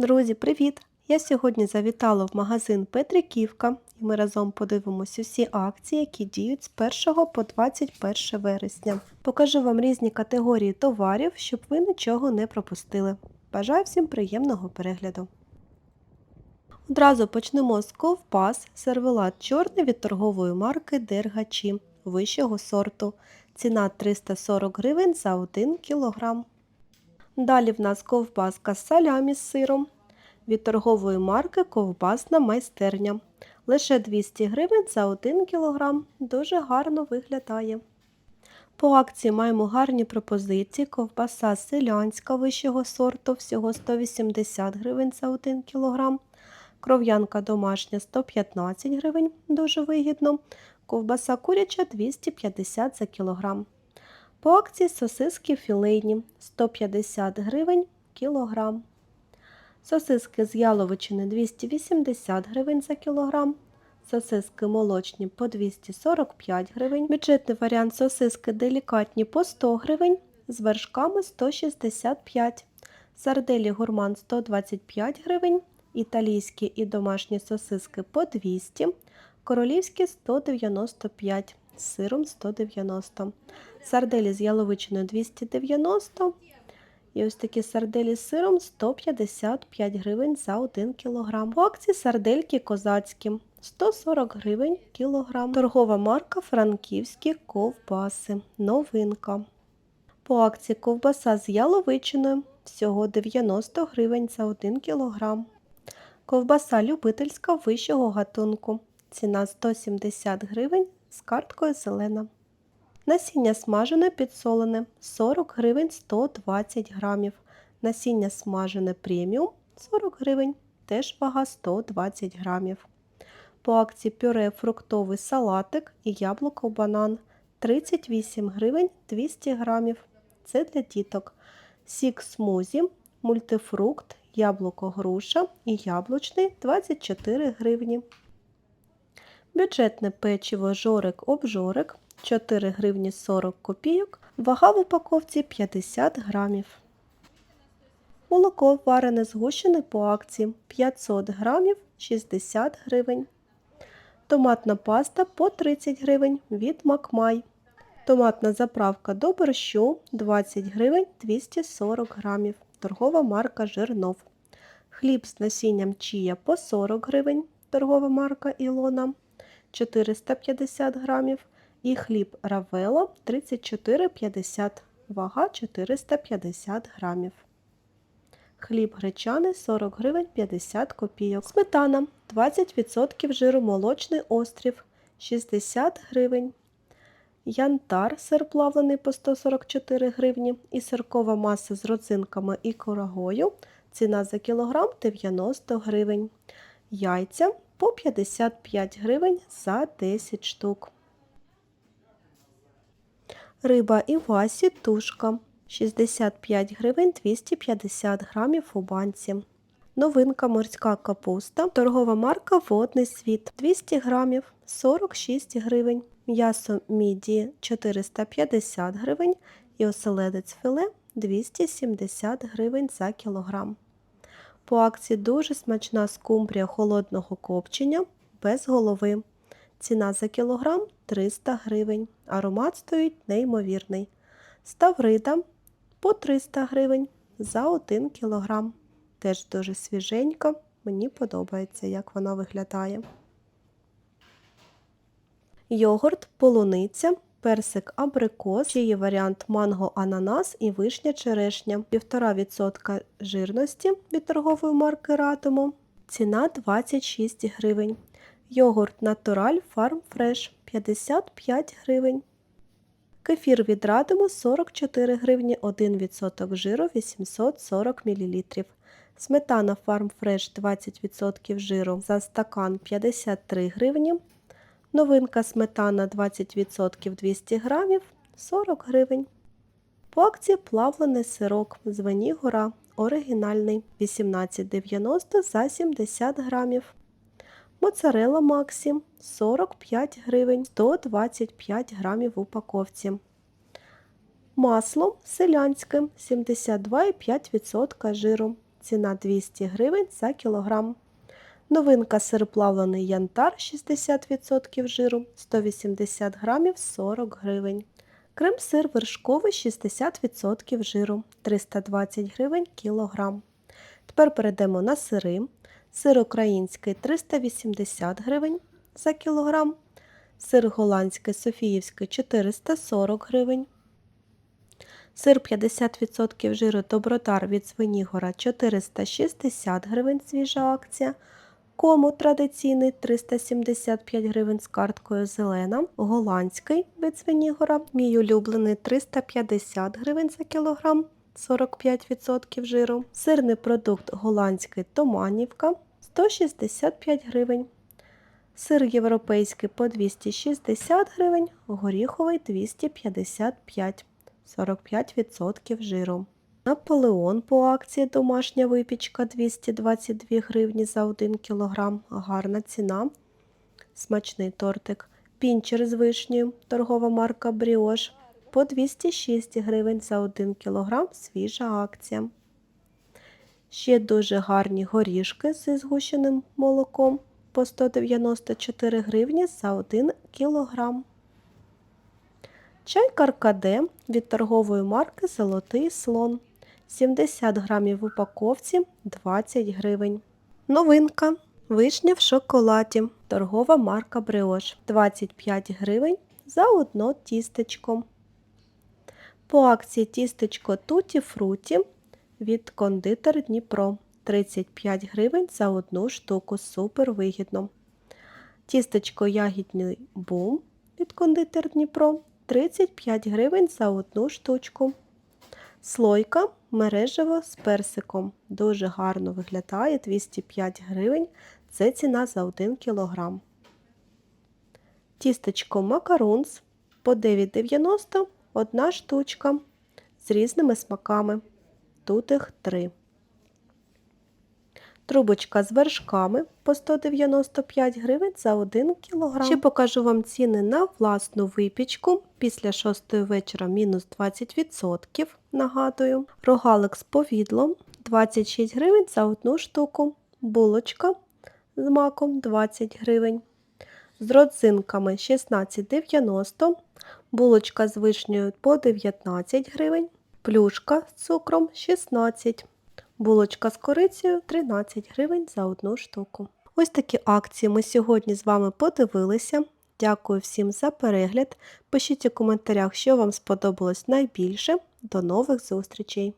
Друзі, привіт! Я сьогодні завітала в магазин Петриківка і ми разом подивимось усі акції, які діють з 1 по 21 вересня. Покажу вам різні категорії товарів, щоб ви нічого не пропустили. Бажаю всім приємного перегляду. Одразу почнемо з ковбас, сервелат чорний від торгової марки Дергачі вищого сорту. Ціна 340 гривень за 1 кілограм. Далі в нас ковбаска салямі з сиром від торгової марки Ковбасна майстерня. Лише 200 гривень за 1 кг. Дуже гарно виглядає. По акції маємо гарні пропозиції. Ковбаса селянська вищого сорту, всього 180 гривень за 1 кг. Кров'янка домашня 115 гривень, дуже вигідно. Ковбаса куряча 250 за кілограм. По акції сосиски філейні 150 гривень кілограм. Сосиски з яловичини 280 гривень за кілограм. Сосиски молочні по 245 гривень. Бюджетний варіант сосиски делікатні по 100 гривень, з вершками 165 Сарделі гурман 125 гривень. Італійські і домашні сосиски по 200 королівські 195 з сиром 190 Сарделі з яловичиною 290 і ось такі сарделі з сиром 155 гривень за 1 кг. По акції сардельки козацькі 140 гривень кілограм. Торгова марка Франківські ковбаси. Новинка. По акції ковбаса з яловичиною всього 90 гривень за 1 кг. Ковбаса любительська вищого гатунку. Ціна 170 гривень з карткою зелена. Насіння смажене підсолене 40 гривень 120 грамів. Насіння смажене преміум 40 гривень, теж вага 120 грамів. По акції пюре фруктовий салатик і яблуко банан 38 гривень 200 грамів. Це для діток. Сік смузі, мультифрукт, яблуко груша і яблучний 24 гривні. Бюджетне печиво жорик-обжорик 4 гривні 40 копійок, вага в упаковці 50 грамів. Молоко варене згущене по акції 500 грамів 60 гривень. Томатна паста по 30 гривень від Макмай. Томатна заправка до борщу 20 гривень 240 грамів. Торгова марка Жирнов. Хліб з насінням чія по 40 гривень. Торгова марка Ілона 450 грамів і хліб равело 34,50, вага 450 грамів. Хліб гречаний 40 гривень 50 копійок. Сметана 20% жиру молочний острів 60 гривень. Янтар сир плавлений по 144 гривні і сиркова маса з родзинками і курагою. Ціна за кілограм 90 гривень. Яйця по 55 гривень за 10 штук. Риба Івасі тушка 65 гривень 250 грамів у банці. Новинка морська капуста. Торгова марка Водний світ 200 грамів 46 гривень. М'ясо міді 450 гривень і оселедець філе 270 гривень за кілограм. По акції дуже смачна скумбрія холодного копчення без голови. Ціна за кілограм 300 гривень. Аромат стоїть неймовірний. Ставрида по 300 гривень за 1 кілограм. Теж дуже свіженька. Мені подобається, як вона виглядає. Йогурт, полуниця, персик абрикос, ще є варіант манго ананас і вишня черешня. 1,5% жирності від торгової марки Ратому. Ціна 26 гривень. Йогурт Натураль Farm Fresh 55 гривень. Кефір від Радиму 44 гривні, 1% жиру 840 мл. Сметана Farm Fresh 20% жиру за стакан 53 гривні. Новинка сметана 20% 200 грамів 40 гривень. По акції плавлений сирок з Венігора оригінальний 18,90 за 70 грамів. Моцарелла Максі 45 гривень 125 грамів в упаковці. Масло селянське 72,5% жиру ціна 200 гривень за кілограм. Новинка сир плавлений янтар 60% жиру 180 грамів 40 гривень. Крем-сир вершковий 60% жиру 320 гривень кілограм. Тепер перейдемо на сири. Сир український 380 гривень за кілограм. Сир голландський Софіївський 440 гривень. Сир 50% жиру Добротар від Свинігора 460 гривень свіжа акція. Кому традиційний 375 гривень з карткою зелена. Голландський від Свинігора. Мій улюблений 350 гривень за кілограм. 45% жиру. Сирний продукт голландський Томанівка 165 гривень. Сир європейський по 260 гривень, горіховий 255 45% жиру. Наполеон по акції домашня випічка 222 гривні за 1 кг. Гарна ціна. Смачний тортик. Пінчер з вишнею, торгова марка Бріош по 206 гривень за 1 кг. Свіжа акція. Ще дуже гарні горішки зі згущеним молоком по 194 гривні за 1 кілограм. Чай каркаде від торгової марки Золотий слон. 70 грамів в упаковці 20 гривень. Новинка. Вишня в шоколаді. Торгова марка Бреош 25 гривень за одно тістечко. По акції тістечко Туті Фруті від кондитер Дніпро 35 гривень за одну штуку. Супер вигідно. Тістечко ягідний бум від кондитер Дніпро 35 гривень за одну штучку. Слойка мережево з персиком. Дуже гарно виглядає 205 гривень. Це ціна за 1 кг. Тістечко макарунс по 9,90 одна штучка з різними смаками. Тут їх 3. Трубочка з вершками по 195 гривень за 1 кг. Ще покажу вам ціни на власну випічку. Після 6 вечора мінус 20%. Нагадую. Рогалик з повідлом 26 гривень за одну штуку. Булочка з маком 20 гривень. З родзинками 16,90. Булочка з вишнею по 19 гривень. Плюшка з цукром 16 Булочка з корицею 13 гривень за одну штуку. Ось такі акції ми сьогодні з вами подивилися. Дякую всім за перегляд. Пишіть у коментарях, що вам сподобалось найбільше. До нових зустрічей!